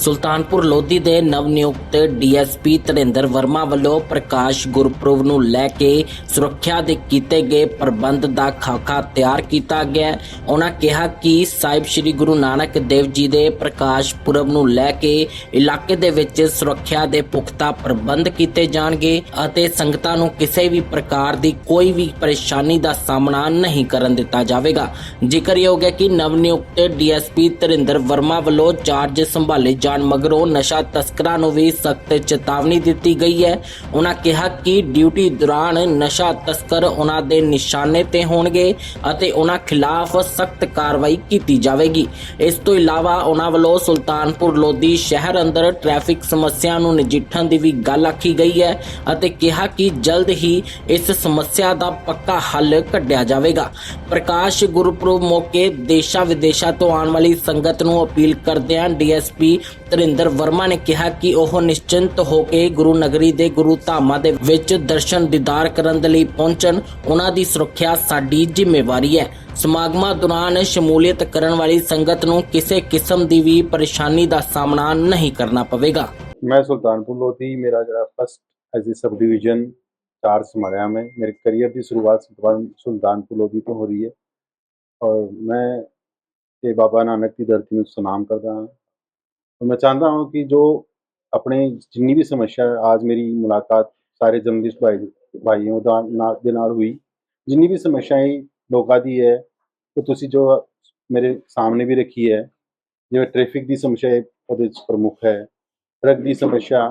ਸੁਲਤਾਨਪੁਰ ਲੋਧੀ ਦੇ ਨਵ ਨਿਯੁਕਤ ਡੀਐਸਪੀ ਤਰਿੰਦਰ ਵਰਮਾ ਵੱਲੋਂ ਪ੍ਰਕਾਸ਼ ਗੁਰਪੁਰਬ ਨੂੰ ਲੈ ਕੇ ਸੁਰੱਖਿਆ ਦੇ ਕੀਤੇ ਗਏ ਪ੍ਰਬੰਧ ਦਾ ਖਾਕਾ ਤਿਆਰ ਕੀਤਾ ਗਿਆ ਉਹਨਾਂ ਕਿਹਾ ਕਿ ਸਾਹਿਬ ਸ੍ਰੀ ਗੁਰੂ ਨਾਨਕ ਦੇਵ ਜੀ ਦੇ ਪ੍ਰਕਾਸ਼ ਪੁਰਬ ਨੂੰ ਲੈ ਕੇ ਇਲਾਕੇ ਦੇ ਵਿੱਚ ਸੁਰੱਖਿਆ ਦੇ ਪੁਖਤਾ ਪ੍ਰਬੰਧ ਕੀਤੇ ਜਾਣਗੇ ਅਤੇ ਸੰਗਤਾਂ ਨੂੰ ਕਿਸੇ ਵੀ ਪ੍ਰਕਾਰ ਦੀ ਕੋਈ ਵੀ ਪਰੇਸ਼ਾਨੀ ਦਾ ਸਾਹਮਣਾ ਨਹੀਂ ਕਰਨ ਦਿੱਤਾ ਜਾਵੇਗਾ। ਜ਼ਿਕਰਯੋਗ ਹੈ ਕਿ ਨਵ ਨਿਯੁਕਤ ਡੀਐਸਪੀ ਤਰਿੰਦਰ ਵਰਮਾ ਵੱਲੋਂ ਚਾਰਜ ਸੰਭਾਲੇ ਜਾਣ ਮਗਰੋਂ ਨਸ਼ਾ ਤਸਕਰਾਂ ਨੂੰ ਵੀ ਸਖਤ ਚੇਤਾਵਨੀ ਦਿੱਤੀ ਗਈ ਹੈ। ਉਹਨਾਂ ਕਿਹਾ ਕਿ ਡਿਊਟੀ ਦੌਰਾਨ ਨਸ਼ਾ ਤਸਕਰ ਉਹਨਾਂ ਦੇ ਨਿਸ਼ਾਨੇ ਤੇ ਹੋਣਗੇ ਅਤੇ ਉਹਨਾਂ ਖਿਲਾਫ ਸਖਤ ਕਾਰਵਾਈ ਕੀਤੀ ਜਾਵੇਗੀ। ਇਸ ਤੋਂ ਇਲਾਵਾ ਉਹਨਾਂ ਵੱਲੋਂ ਸੁਲਤਾਨਪੁਰ ਲੋਧੀ ਸ਼ਹਿਰ ਅੰਦਰ ਟ੍ਰੈਫਿਕ ਸਮੱਸਿਆ ਨੂੰ ਨਜਿੱਠਣ ਦੀ ਵੀ ਗੱਲ ਆਖੀ ਗਈ ਹੈ ਅਤੇ ਕਿਹਾ ਕਿ ਜਲਦ ਹੀ ਇਸ ਸਮੱਸਿਆ ਦਾ ਪੱਕਾ ਹੱਲ ਕੱਢਿਆ ਜਾਵੇਗਾ। ਪ੍ਰਕਾਸ਼ ਗੁਰਪੁਰਬ ਮੌਕੇ ਦੇਸ਼ਾਂ ਵਿਦੇਸ਼ਾਂ ਤੋਂ ਆਉਣ ਵਾਲੀ ਸੰਗਤ ਨੂੰ ਅਪੀਲ ਕਰਦਿਆਂ ਡੀਐਸਪੀ ਤਰਿੰਦਰ ਵਰਮਾ ਨੇ ਕਿਹਾ ਕਿ ਉਹ ਨਿਸ਼ਚਿੰਤ ਹੋ ਕੇ ਗੁਰੂ ਨਗਰੀ ਦੇ ਗੁਰੂ ਧਾਮਾਂ ਦੇ ਵਿੱਚ ਦਰਸ਼ਨ ਦੀਦਾਰ ਕਰਨ ਦੇ ਲਈ ਪਹੁੰਚਣ ਉਹਨਾਂ ਦੀ ਸੁਰੱਖਿਆ ਸਾਡੀ ਜ਼ਿੰਮੇਵਾਰੀ ਹੈ ਸਮਾਗਮਾਂ ਦੌਰਾਨ ਸ਼ਮੂਲੀਅਤ ਕਰਨ ਵਾਲੀ ਸੰਗਤ ਨੂੰ ਕਿਸੇ ਕਿਸਮ ਦੀ ਵੀ ਪਰੇਸ਼ਾਨੀ ਦਾ ਸਾਹਮਣਾ ਨਹੀਂ ਕਰਨਾ ਪਵੇਗਾ मैं सुल्तानपुर लोधी मेरा जरा first as a sub division चार संभाला मैं मेरे करियर की शुरुआत सुल्तान सुल्तानपुर लोधी तो हो रही है और मैं ये बाबा नानक की धरती में सलाम करता हूँ और मैं चाहता हूँ कि जो अपने जिनी भी समस्या आज मेरी मुलाकात सारे जर्नलिस्ट भाई, भाइयों हुई जिनी भी समस्याएँ लोगों की है तो तुसी जो मेरे सामने भी रखी है जो ट्रैफ़िक की समस्या प्रमुख है। ट्रक की समस्या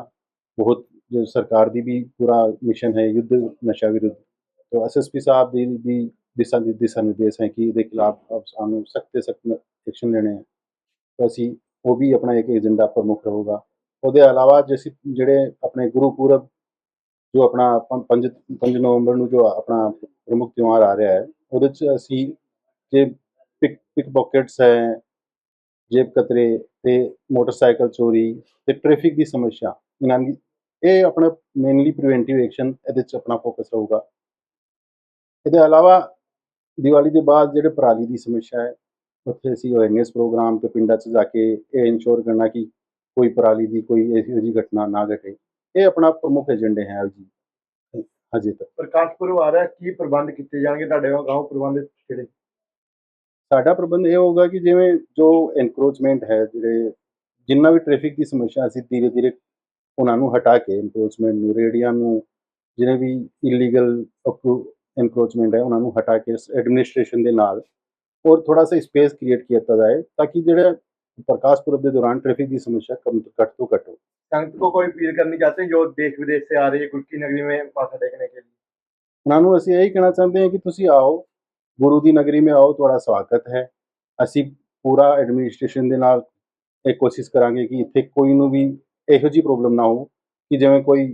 बहुत, जो सरकार की भी पूरा मिशन है, युद्ध, नशा विरुद्ध। तो एस एस पी साहब भी दिशा दिशा निर्देश है कि ये खिलाफ अब सख्त से सख्त एक्शन लेने हैं। तो असी ਉਹ ਵੀ ਆਪਣਾ ਇੱਕ ਏਜੰਡਾ ਪ੍ਰਮੁੱਖ ਰਹੂਗਾ। ਉਹਦੇ ਇਲਾਵਾ ਜੇ ਅਸੀਂ ਜਿਹੜੇ ਆਪਣੇ ਗੁਰੂ ਪੂਰਬ ਜੋ ਆਪਣਾ ਪੰ- ਪੰਜ 5 ਨਵੰਬਰ ਨੂੰ ਜੋ ਆਪਣਾ ਪ੍ਰਮੁੱਖ ਤਿਉਹਾਰ ਆ ਰਿਹਾ ਹੈ, ਉਹਦੇ ਚ ਅਸੀਂ ਜੇ ਪਿਕ ਪਿਕ ਪੋਕਟਸ ਹੈ, ਜੇਬ ਕਤਰੇ ਤੇ ਮੋਟਰਸਾਈਕਲ ਚੋਰੀ ਤੇ ਟ੍ਰੈਫਿਕ ਦੀ ਸਮੱਸਿਆ ਇਹਨਾਂ ਦੀ ਇਹ ਆਪਣਾ ਮੇਨਲੀ ਪ੍ਰੀਵੈਂਟਿਵ ਐਕਸ਼ਨ ਇਹਦੇ ਚ ਆਪਣਾ ਫੋਕਸ ਰਹੂਗਾ। ਇਹਦੇ ਇਲਾਵਾ ਦੀਵਾਲੀ ਦੇ ਬਾਅਦ ਜਿਹੜੇ ਪਰਾਲੀ ਦੀ ਸਮੱਸਿਆ ਹੈ ਉੱਥੇ ਅਸੀਂ ਅਵੇਅਰਨੈਸ ਪ੍ਰੋਗਰਾਮ ਤੇ ਪਿੰਡਾਂ 'ਚ ਜਾ ਕੇ ਇਹ ਇਨਸ਼ੋਰ ਕਰਨਾ ਕਿ ਕੋਈ ਪਰਾਲੀ ਦੀ ਕੋਈ ਇਹੋ ਜਿਹੀ ਘਟਨਾ ਨਾ ਘਟੇ। ਇਹ ਆਪਣਾ ਪ੍ਰਮੁੱਖ ਏਜੰਡੇ ਹੈ ਜੀ। ਹਜੇ ਤੱਕ। ਪ੍ਰਕਾਸ਼ ਪੁਰਬ ਆ ਰਿਹਾ ਕੀ ਪ੍ਰਬੰਧ ਕੀਤੇ ਜਾਣਗੇ? ਤੁਹਾਡੇ ਗਾਉਂ ਪ੍ਰਬੰਧ ਕਿਹੜੇ? ਸਾਡਾ ਪ੍ਰਬੰਧ ਇਹ ਹੋਊਗਾ ਕਿ ਜਿਵੇਂ ਜੋ ਐਨਕਰੋਚਮੈਂਟ ਹੈ ਜਿਹੜੇ ਜਿੰਨਾ ਵੀ ਟ੍ਰੈਫਿਕ ਦੀ ਸਮੱਸਿਆ ਅਸੀਂ ਧੀਰੇ ਧੀਰੇ ਉਹਨਾਂ ਨੂੰ ਹਟਾ ਕੇ ਐਨਕਰੋਚਮੈਂਟ ਨੂੰ ਰੇੜੀਆਂ ਨੂੰ ਜਿਹੜੇ ਵੀ ਇਲੀਗਲ ਐਨਕਰੋਚਮੈਂਟ ਹੈ ਉਹਨਾਂ ਨੂੰ ਹਟਾ ਕੇ ਐਡਮਿਨਿਸਟ੍ਰੇਸ਼ਨ ਦੇ ਨਾਲ ਔਰ ਥੋੜਾ सा स्पेस क्रिएट ਕੀਤਾ ਜਾਏ ਤਾਂ ਕਿ ਜਿਹੜੇ ਪ੍ਰਕਾਸ਼ ਪੁਰਬ ਦੇ ਦੌਰਾਨ ਟ੍ਰੈਫਿਕ ਦੀ ਸਮੱਸਿਆ ਕਮ ਤੋਂ ਘੱਟ ਤੋਂ ਘੱਟ ਹੋ संगत को कोई अपील करनी चाहते हैं जो देश विदेश से आ रही है गुटकी नगरी में माथा टेकने के लिए ਉਹਨਾਂ ਨੂੰ ਅਸੀਂ ਇਹੀ ਕਹਿਣਾ ਚਾਹੁੰਦੇ ਹਾਂ ਕਿ ਤੁਸੀਂ ਆਓ ਗੁਰੂ ਦੀ ਨਗਰੀ ਮੇ ਆਓ ਤੁਹਾਡਾ ਸਵਾਗਤ ਹੈ ਅਸੀਂ ਪੂਰਾ ਐਡਮਿਨਿਸਟ੍ਰੇਸ਼ਨ ਦੇ ਨਾਲ ਇਹ ਕੋਸ਼ਿਸ਼ ਕਰਾਂਗੇ ਕਿ ਇੱਥੇ ਕੋਈ ਨੂੰ ਵੀ ਇਹੋ ਜਿਹੀ ਪ੍ਰੋਬਲਮ ਨਾ ਹੋ ਕਿ ਜਿਵੇਂ ਕੋਈ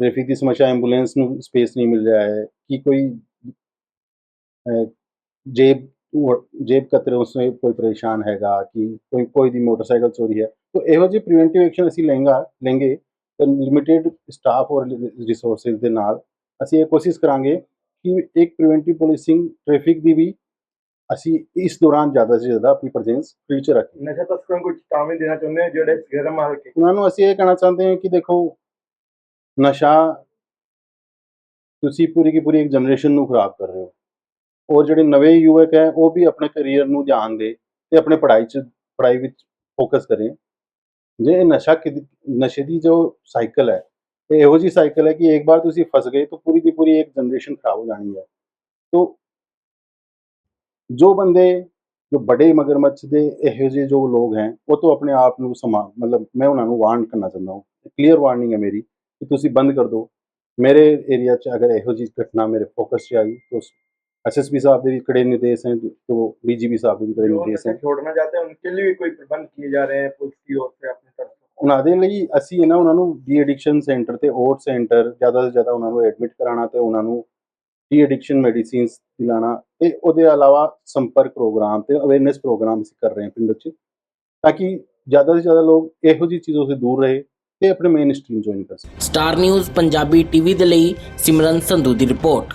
ਟ੍ਰੈਫਿਕ ਦੀ ਸਮੱਸਿਆ ਐਂਬੂਲੈਂਸ ਨੂੰ ਸਪੇਸ ਨਹੀਂ ਮਿਲ ਰਿਹਾ ਹੈ ਕਿ ਕੋਈ ਅਹ, ਜੇਬ ਜੇਬ ਕਤਰੇ ਉਸਨੇ ਕੋਈ ਪਰੇਸ਼ਾਨ ਹੈਗਾ ਕਿ ਕੋਈ ਕੋਈ ਦੀ ਮੋਟਰਸਾਈਕਲ ਚੋਰੀ ਹੈ? ਤਾਂ ਇਹੋ ਜਿਹੀ ਪ੍ਰੀਵੈਂਟਿਵ ਐਕਸ਼ਨ ਅਸੀਂ ਲੈਂਗਾ ਲੈਂਗੇ ਤਾਂ ਲਿਮਿਟਿਡ ਸਟਾਫ ਔਰ ਰਿਸੋਰਸਸ ਦੇ ਨਾਲ ਅਸੀਂ ਇਹ ਕੋਸ਼ਿਸ਼ ਕਰਾਂਗੇ ਕਿ ਇੱਕ ਪ੍ਰੀਵੈਂਟਿਵ ਪੁਲਿਸਿੰਗ ਟ੍ਰੈਫਿਕ ਦੀ ਵੀ ਅਸੀਂ ਇਸ ਦੌਰਾਨ ਜ਼ਿਆਦਾ ਤੋਂ ਜ਼ਿਆਦਾ ਆਪਣੀ ਪ੍ਰੈਜ਼ੈਂਸ 'ਚ ਰੱਖੀ ਨਸ਼ਾ ਤਸਕਰਾਂ ਨੂੰ ਚੇਤਾਵਨੀ ਦੇਣਾ ਚਾਹੁੰਦੇ ਹਾਂ ਜਿਹੜੇ ਗਰਮ ਹਲਕੇ ਉਹਨਾਂ ਨੂੰ ਅਸੀਂ ਇਹ ਕਹਿਣਾ ਚਾਹੁੰਦੇ ਹਾਂ ਕਿ ਦੇਖੋ ਨਸ਼ਾ ਤੁਸੀਂ ਪੂਰੀ ਕੀ ਪੂਰੀ ਇੱਕ ਜਨਰੇਸ਼ਨ ਨੂੰ ਖਰਾਬ ਕਰ ਰਹੇ ਹੋ। ਔਰ ਜਿਹੜੇ ਨਵੇਂ ਯੁਵਕ ਹੈ, ਉਹ ਵੀ ਆਪਣੇ ਕੈਰੀਅਰ ਨੂੰ ਧਿਆਨ ਦੇ ਤੇ ਆਪਣੇ ਪੜ੍ਹਾਈ 'ਚ, ਪੜ੍ਹਾਈ ਵਿੱਚ ਫੋਕਸ ਕਰੇ। ਜੇ ਇਹ ਨਸ਼ਾ ਕਿਦ- ਨਸ਼ੇ ਦੀ ਜੋ ਸਾਈਕਲ ਹੈ, ਇਹ ਇਹੋ ਜੀ ਸਾਈਕਲ ਹੈ ਕਿ ਇੱਕ ਵਾਰ ਤੁਸੀਂ ਫਸ ਗਏ ਤਾਂ ਪੂਰੀ ਦੀ ਪੂਰੀ ਇੱਕ ਜਨਰੇਸ਼ਨ ਖਰਾਬ ਹੋ ਜਾਣੀ ਹੈ। तो ਜੋ ਬੰਦੇ, ਜੋ ਬੜੇ ਮਗਰਮੱਛ ਦੇ ਇਹੋ ਜਿਹੇ ਜੋ ਲੋਕ ਹੈ, ਉਹ ਤੋਂ ਆਪਣੇ ਆਪ ਨੂੰ ਸਮਾ, ਮਤਲਬ ਮੈਂ ਉਹਨਾਂ ਨੂੰ ਵਾਰਨ ਕਰਨਾ ਚਾਹੁੰਦਾ ਹਾਂ। ਕਲੀਅਰ ਵਾਰਨਿੰਗ ਹੈ ਮੇਰੀ ਕਿ ਤੁਸੀਂ ਬੰਦ ਕਰ ਦਿਓ ਮੇਰੇ ਏਰੀਆ 'ਚ ਅਗਰ ਇਹੋ ਜਿਹੀ ਘਟਨਾ ਮੇਰੇ ਫੋਕਸ 'ਚ ਆਈ, ਤਾਂ एसएसपी साहब ਦੇ ਵੀ ਕੜੇ ਨਿਰਦੇਸ਼ हैं तो डीजीपी साहब ਦੇ ਵੀ ਕੜੇ जो ਨਿਰਦੇਸ਼ नशा हैं छोड़ना चाहते हैं उनके लिए भी कोई प्रबंध किए जा रहे हैं पुलिस की ओर से अपनी तरफ से ਉਹਨਾਂ ਦੇ ਲਈ ਅਸੀਂ ਨਾ ਉਹਨਾਂ ਨੂੰ ਡੀ ਐਡਿਕਸ਼ਨ ਸੈਂਟਰ ਤੇ ਓਟ ਸੈਂਟਰ ਜ਼ਿਆਦਾ ਤੋਂ ਜ਼ਿਆਦਾ ਉਹਨਾਂ ਨੂੰ ਐਡਮਿਟ ਕਰਾਉਣਾ ਤੇ ਉਹਨਾਂ ਨੂੰ ਡੀ ਐਡਿਕਸ਼ਨ ਮੈਡੀਸਿਨਸ ਦਿਲਾਣਾ ਤੇ ਉਹਦੇ ਇਲਾਵਾ ਸੰਪਰਕ ਪ੍ਰੋਗਰਾਮ ਤੇ ਅਵੇਅਰਨੈਸ ਪ੍ਰੋਗਰਾਮ ਅਸੀਂ ਕਰ ਰਹੇ ਹਾਂ ਪਿੰਡ 'ਚ ਤਾਂ ਕਿ ਜ਼ਿਆਦਾ ਤੋਂ ਜ਼ਿਆਦਾ ਲੋਕ ਇਹੋ ਜਿਹੀ ਚੀਜ਼ੋਂ ਸੇ ਦੂਰ ਰਹੇ ਤੇ ਆਪਣੇ ਮੇਨ ਸਟ੍ਰੀਮ ਜੁਆਇਨ ਕਰ ਸਕਣ ਸਟਾਰ ਨਿਊਜ਼ ਪੰਜਾਬੀ ਟੀਵੀ ਦੇ ਲਈ ਸਿਮਰਨ ਸੰਧੂ ਦੀ ਰਿਪੋਰਟ